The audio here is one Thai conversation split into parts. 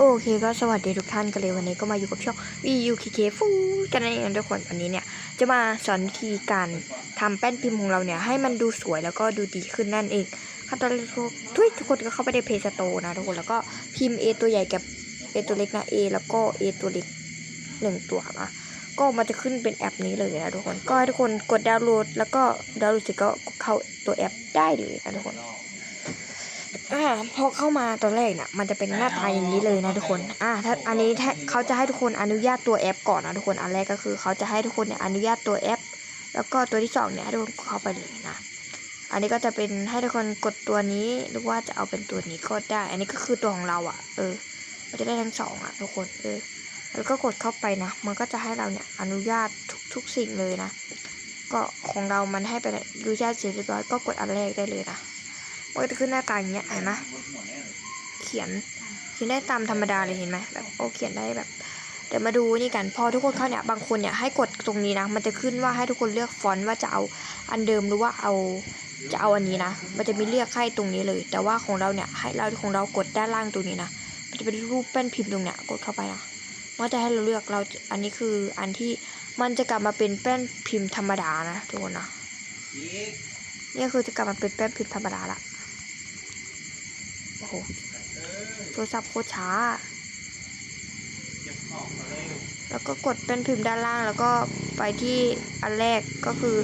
โอเคก็สวัสดีทุกท่านกันเลยวันนี้ก็มาอยู่กับช่อง VUKK ฟูกันนั่นเองทุกคนวันนี้เนี่ย จะมาสอนวิธีการทำแป้นพิมพ์ของเราเนี่ยให้มันดูสวยแล้วก็ดูดีขึ้นนั่นเองขั้นตอนแรกทุกทุกทุกคนก็เข้าไปในเพจสโตนะทุกคนแล้วก็พิมพ์ A ตัวใหญ่กับ A ตัวเล็กนะ A แล้วก็ A ตัวเล็กหนึ่งตัวนะก็มันจะขึ้นเป็นแอปนี้เลยนะทุกคนก็ให้ทุกคนกดดาวน์โหลดแล้วก็ดาวน์โหลดเสร็จก็เข้าตัวแอปได้เลยนะทุกคน อ่าพอเข้ามาตอนแรกเนี่ยมันจะเป็นหน้าตาอย่างนี้เลยนะทุกคน อ่า ถ้าอันนี้ถ้าเขาจะให้ทุกคนอนุญาตตัวแอปก่อนนะทุกคน อันแรกก็คือ เขาจะให้ทุกคนเนี่ยอนุญาตตัวแอป แล้วก็ตัวที่สองเนี่ยให้ทุกคนเข้าไปเลยนะ อันนี้ก็จะเป็นให้ทุกคนกดตัวนี้หรือว่าจะเอาเป็นตัวนี้ก็ได้ อันนี้ก็คือตัวของเราอะ่ะ เออ มันจะได้ทั้งสองอะ่ะทุกคน เออ แล้วก็กดเข้าไปนะ มันก็จะให้เราเนี่ยอนุญาตทุกทุกสิ่งเลยนะ ก็ของเรามันให้ไปอนุญาตเสร็จเรียบร้อยก็กดอันแรกได้เลยนะ มันก็จะขึ้นหน้าตาอย่างเงี้ยเห็นไหมเขียนเขียนได้ตามธรรมดาเลยเห็นไหมแบบโอ้เขียนได้แบบ เดี๋ยวมาดูนี่กันพอทุกคนเข้าเนี่ยบางคนเนี่ยให้กดตรงนี้นะ มันจะขึ้นว่าให้ทุกคนเลือกฟอนต์ว่าจะเอาอันเดิมหรือว่าเอาจะเอาอันนี้นะ มันจะมีเลือกให้ตรงนี้เลย แต่ว่าของเราเนี่ยให้เราของเรากดด้านล่างตรงนี้นะ มันจะเป็นรูปแป้นพิมพ์ตรงเนี้ยกดเข้าไปนะมันจะให้เราเลือกเราอันนี้คืออันที่มันจะกลับมาเป็นแป้นพิมพ์ธรรมดานะทุกคนนะนี่คือจะกลับมาเป็นแป้นพิมพ์ธรรมดาละ โหโทรศัพท์โคตรช้า แล้วก็กดเป็นพิมพ์ด้านล่างแล้วก็ไปที่อันแรกก็คือ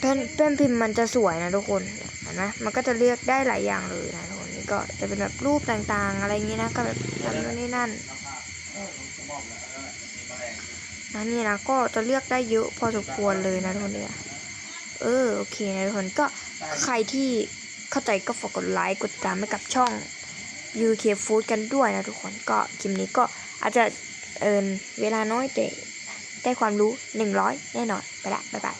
เป็นเป็นพิมพ์มันจะสวยนะทุกคนเห็นไหมมันก็จะเลือกได้หลายอย่างเลยนะทุกคนนี่ก็จะเป็นแบบรูปต่างๆ อะไรอย่างนี้นะก็แบบนั่นนี่นั่นนะนี่นะก็จะเลือกได้เยอะพอสมควรเลยนะทุกคนเนี่ยเออโอเคนะทุกคนก็ใครที่ เข้าใจก็ฝากกดไลค์กดติดตามให้กับช่อง UK Food กันด้วยนะทุกคนก็คลิปนี้ก็อาจจะเอินเวลาน้อยแต่ได้ความรู้ 100 แน่นอน ไปละบ๊ายบาย